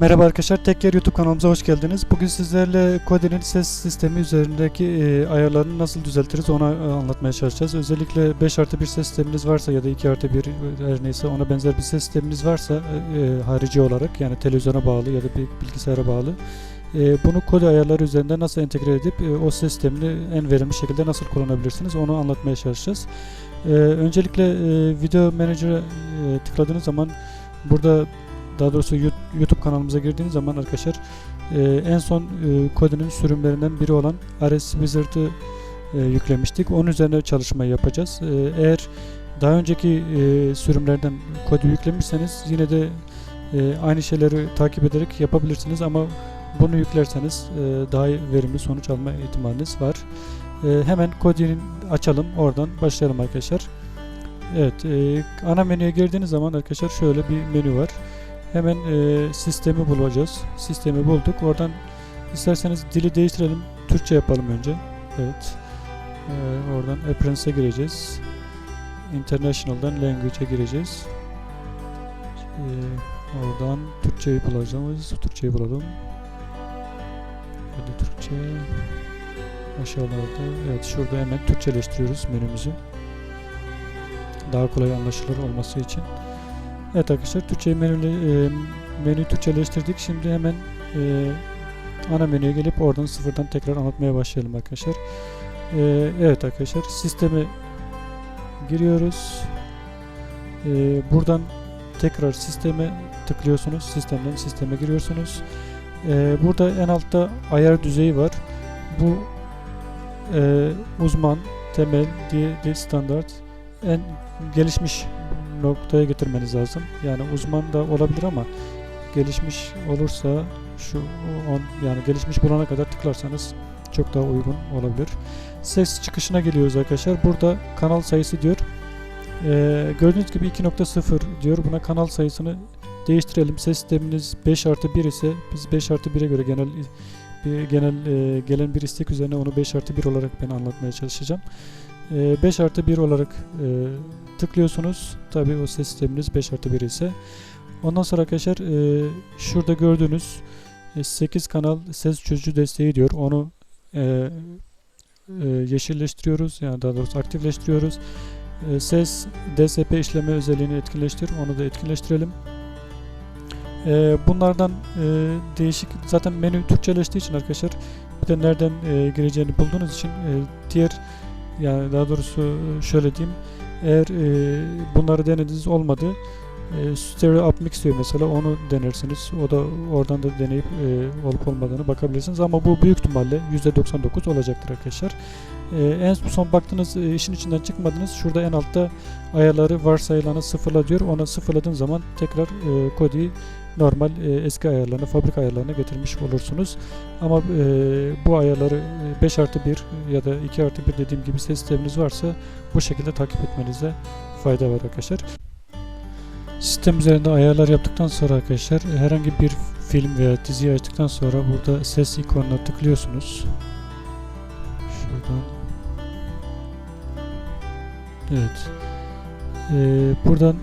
Merhaba arkadaşlar, Tekker YouTube kanalımıza hoş geldiniz. Bugün sizlerle Kode'nin ses sistemi üzerindeki e, ayarlarını nasıl düzeltiriz ona e, anlatmaya çalışacağız. Özellikle 5 artı 1 ses sisteminiz varsa ya da 2 artı 1 her neyse ona benzer bir ses sisteminiz varsa e, e, harici olarak yani televizyona bağlı ya da bir bilgisayara bağlı e, bunu Kode ayarları üzerinden nasıl entegre edip e, o ses sistemini en verimli şekilde nasıl kullanabilirsiniz onu anlatmaya çalışacağız. E, öncelikle e, Video Manager'a e, tıkladığınız zaman burada daha doğrusu YouTube kanalımıza girdiğiniz zaman arkadaşlar e, en son e, kodunun sürümlerinden biri olan RS Wizard'ı e, yüklemiştik. Onun üzerine çalışmayı yapacağız. E, eğer daha önceki e, sürümlerden kodu yüklemişseniz yine de e, aynı şeyleri takip ederek yapabilirsiniz ama bunu yüklerseniz e, daha verimli sonuç alma ihtimaliniz var. E, hemen kodini açalım. Oradan başlayalım arkadaşlar. Evet, e, ana menüye girdiğiniz zaman arkadaşlar şöyle bir menü var. Hemen e, sistemi bulacağız. Sistemi bulduk. Oradan isterseniz dili değiştirelim. Türkçe yapalım önce. Evet. E, oradan Appearance'e gireceğiz. International'dan Language'e gireceğiz. E, oradan Türkçeyi bulacağız. Türkçeyi bulalım. Hadi Türkçe. Aşağılarda. Evet şurada hemen Türkçeleştiriyoruz menümüzü. Daha kolay anlaşılır olması için. Evet arkadaşlar Türkçe menü, e, menüyü Türkçeleştirdik. Şimdi hemen e, ana menüye gelip oradan sıfırdan tekrar anlatmaya başlayalım arkadaşlar. E, evet arkadaşlar sisteme giriyoruz. E, buradan tekrar sisteme tıklıyorsunuz. Sistemden sisteme giriyorsunuz. E, burada en altta ayar düzeyi var. Bu e, uzman, temel, diye de standart en gelişmiş noktaya getirmeniz lazım. Yani uzman da olabilir ama gelişmiş olursa şu on, yani gelişmiş bulana kadar tıklarsanız çok daha uygun olabilir. Ses çıkışına geliyoruz arkadaşlar. Burada kanal sayısı diyor. Ee, gördüğünüz gibi 2.0 diyor. Buna kanal sayısını değiştirelim. Ses sisteminiz 5 artı 1 ise biz 5 artı 1'e göre genel bir genel e, gelen bir istek üzerine onu 5 artı 1 olarak ben anlatmaya çalışacağım. E, 5 artı 1 olarak e, tıklıyorsunuz. Tabi o ses sisteminiz 5 artı 1 ise. Ondan sonra arkadaşlar e, şurada gördüğünüz e, 8 kanal ses çözücü desteği diyor. Onu e, e, yeşilleştiriyoruz. Yani daha doğrusu aktifleştiriyoruz. E, ses DSP işleme özelliğini etkinleştir. Onu da etkinleştirelim. E, bunlardan e, değişik zaten menü Türkçeleştiği için arkadaşlar bir de nereden e, gireceğini bulduğunuz için e, diğer yani daha doğrusu e, şöyle diyeyim. Eğer e, bunları denediniz olmadı e, stereo up mix diyor mesela onu denersiniz. O da oradan da deneyip e, olup olmadığını bakabilirsiniz. Ama bu büyük ihtimalle %99 olacaktır arkadaşlar. E, en son baktığınız e, işin içinden çıkmadınız. Şurada en altta ayarları varsayılanı sıfırla diyor. Ona sıfırladığın zaman tekrar e, kodi normal e, eski ayarlarına, fabrika ayarlarına getirmiş olursunuz. Ama e, bu ayarları 5 artı 1 ya da 2 artı 1 dediğim gibi ses sisteminiz varsa bu şekilde takip etmenizde fayda var arkadaşlar. Sistem üzerinde ayarlar yaptıktan sonra arkadaşlar herhangi bir film veya diziyi açtıktan sonra burada ses ikonuna tıklıyorsunuz. Şuradan. Evet. Ee, buradan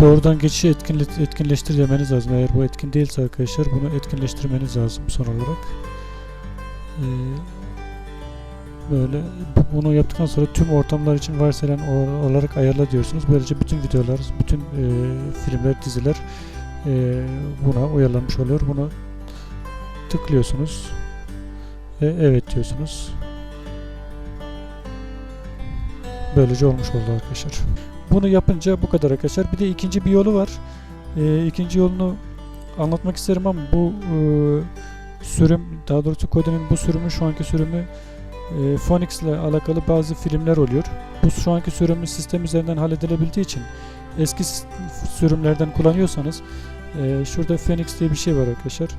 doğrudan geçişi etkinle, etkinleştir demeniz lazım. Eğer bu etkin değilse arkadaşlar bunu etkinleştirmeniz lazım son olarak. Ee, böyle bunu yaptıktan sonra tüm ortamlar için varsayılan olarak ayarla diyorsunuz. Böylece bütün videolar, bütün e, filmler, diziler e, buna uyarlanmış oluyor. Bunu tıklıyorsunuz. ve evet diyorsunuz. Böylece olmuş oldu arkadaşlar. Bunu yapınca bu kadar arkadaşlar. Bir de ikinci bir yolu var. Ee, ikinci yolunu anlatmak isterim ama bu e, sürüm, daha doğrusu Code'nin bu sürümü, şu anki sürümü e, Phoenix ile alakalı bazı filmler oluyor. Bu şu anki sürümü sistem üzerinden halledilebildiği için eski sürümlerden kullanıyorsanız e, şurada Phoenix diye bir şey var arkadaşlar.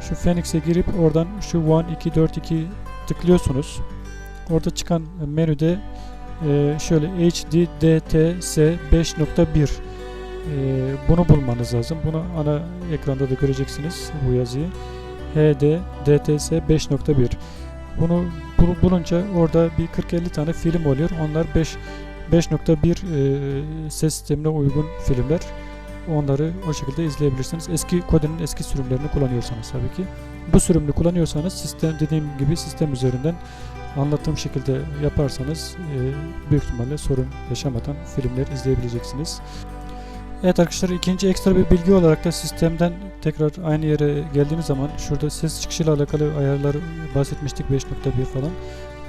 Şu Phoenix'e girip oradan şu 1, 2, 4, 2 tıklıyorsunuz. Orada çıkan menüde ee, şöyle HD DTS 5.1 ee, bunu bulmanız lazım. Bunu ana ekranda da göreceksiniz bu yazıyı. HD DTS 5.1 bunu bul- bulunca orada bir 40-50 tane film oluyor. Onlar 5 5.1 e, ses sistemine uygun filmler. onları o şekilde izleyebilirsiniz. Eski Kode'nin eski sürümlerini kullanıyorsanız tabii ki. Bu sürümünü kullanıyorsanız sistem dediğim gibi sistem üzerinden anlattığım şekilde yaparsanız e, büyük ihtimalle sorun yaşamadan filmler izleyebileceksiniz. Evet arkadaşlar ikinci ekstra bir bilgi olarak da sistemden tekrar aynı yere geldiğiniz zaman şurada ses çıkışıyla alakalı ayarlar bahsetmiştik 5.1 falan.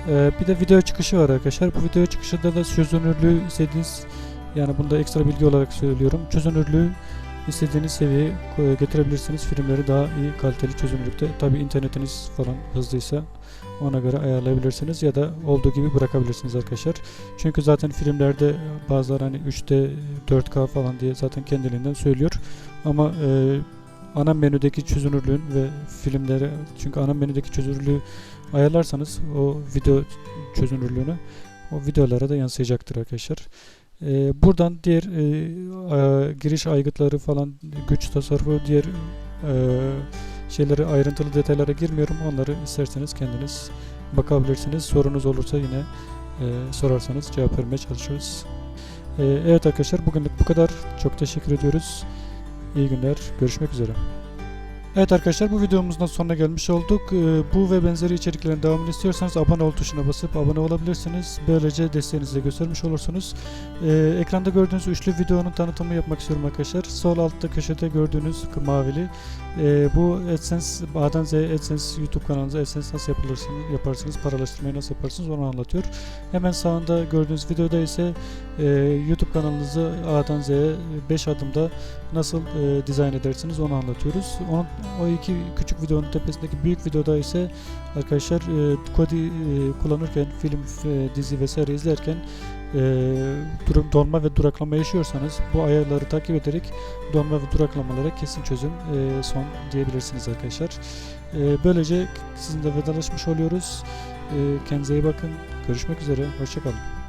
Ee, bir de video çıkışı var arkadaşlar. Bu video çıkışında da çözünürlüğü istediğiniz yani bunda ekstra bilgi olarak söylüyorum. Çözünürlüğü istediğiniz seviyeye e, getirebilirsiniz. Filmleri daha iyi kaliteli çözünürlükte. Tabi internetiniz falan hızlıysa ona göre ayarlayabilirsiniz ya da olduğu gibi bırakabilirsiniz arkadaşlar. Çünkü zaten filmlerde bazıları hani 3D 4K falan diye zaten kendiliğinden söylüyor. Ama e, ana menüdeki çözünürlüğün ve filmlere çünkü ana menüdeki çözünürlüğü ayarlarsanız o video çözünürlüğünü o videolara da yansıyacaktır arkadaşlar. Ee, buradan diğer e, e, giriş aygıtları falan güç tasarrufu diğer e, şeyleri ayrıntılı detaylara girmiyorum. Onları isterseniz kendiniz bakabilirsiniz. Sorunuz olursa yine e, sorarsanız cevap vermeye çalışıyoruz. E, evet arkadaşlar bugünlük bu kadar. Çok teşekkür ediyoruz. İyi günler. Görüşmek üzere. Evet arkadaşlar bu videomuzun sonuna gelmiş olduk. Ee, Bu ve benzeri içeriklerin devamını istiyorsanız abone ol tuşuna basıp abone olabilirsiniz. Böylece desteğinizi de göstermiş olursunuz. Ee, ekranda gördüğünüz üçlü videonun tanıtımı yapmak istiyorum arkadaşlar. Sol altta köşede gördüğünüz mavili. Ee, bu AdSense A'dan Z AdSense YouTube kanalınıza AdSense nasıl yapılırsınız, yaparsınız, paralaştırmayı nasıl yaparsınız onu anlatıyor. Hemen sağında gördüğünüz videoda ise e, YouTube kanalınızı A'dan Z'ye 5 adımda nasıl e, dizayn edersiniz onu anlatıyoruz. Onun, o iki küçük videonun tepesindeki büyük videoda ise arkadaşlar e, Kodi e, kullanırken film, e, dizi vesaire izlerken e, durum, donma ve duraklama yaşıyorsanız bu ayarları takip ederek donma ve duraklamalara kesin çözüm e, son diyebilirsiniz arkadaşlar. E, böylece sizinle vedalaşmış oluyoruz. E, kendinize iyi bakın. Görüşmek üzere. Hoşçakalın.